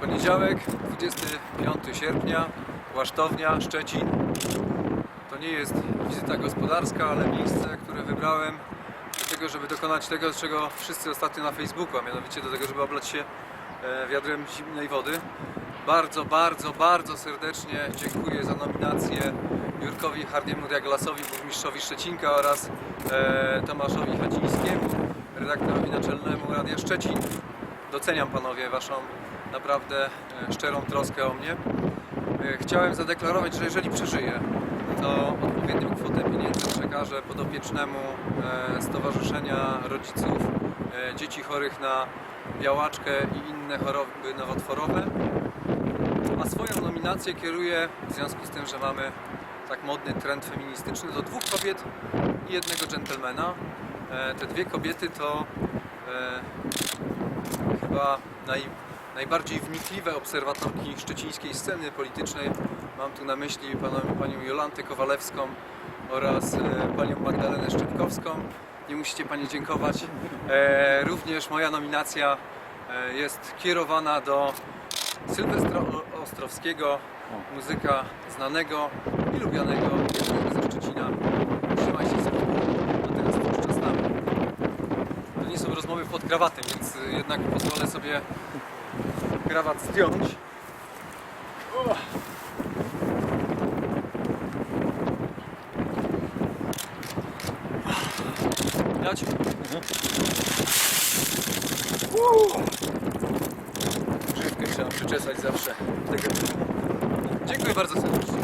Poniedziałek, 25 sierpnia, Łasztownia, Szczecin. To nie jest wizyta gospodarska, ale miejsce, które wybrałem do tego, żeby dokonać tego, czego wszyscy ostatnio na Facebooku, a mianowicie do tego, żeby oblać się e, wiadrem zimnej wody. Bardzo, bardzo, bardzo serdecznie dziękuję za nominację Jurkowi Hardiemu Diaglasowi, burmistrzowi Szczecinka oraz e, Tomaszowi Hacińskiemu, redaktorowi naczelnemu Radia Szczecin. Doceniam panowie waszą naprawdę e, szczerą troskę o mnie. E, Chciałem zadeklarować, że jeżeli przeżyję, to odpowiednią kwotę pieniędzy przekażę podopiecznemu e, Stowarzyszenia Rodziców Dzieci Chorych na Białaczkę i inne choroby nowotworowe. A swoją nominację kieruję w związku z tym, że mamy tak modny trend feministyczny do dwóch kobiet i jednego dżentelmena. Te dwie kobiety to chyba naj, najbardziej wnikliwe obserwatorki szczecińskiej sceny politycznej. Mam tu na myśli panią, panią Jolantę Kowalewską oraz e, panią Magdalenę Szczypkowską. Nie musicie pani dziękować. E, również moja nominacja e, jest kierowana do Sylwestra Ostrowskiego, muzyka znanego i lubianego ze Szczecina. Trzymajcie się, a teraz już czas na mnie. To nie są rozmowy pod krawatem, więc jednak pozwolę sobie krawat zdjąć. Jać? Uuu. Grzywkę trzeba przyczesać zawsze. Dziękuję bardzo serdecznie.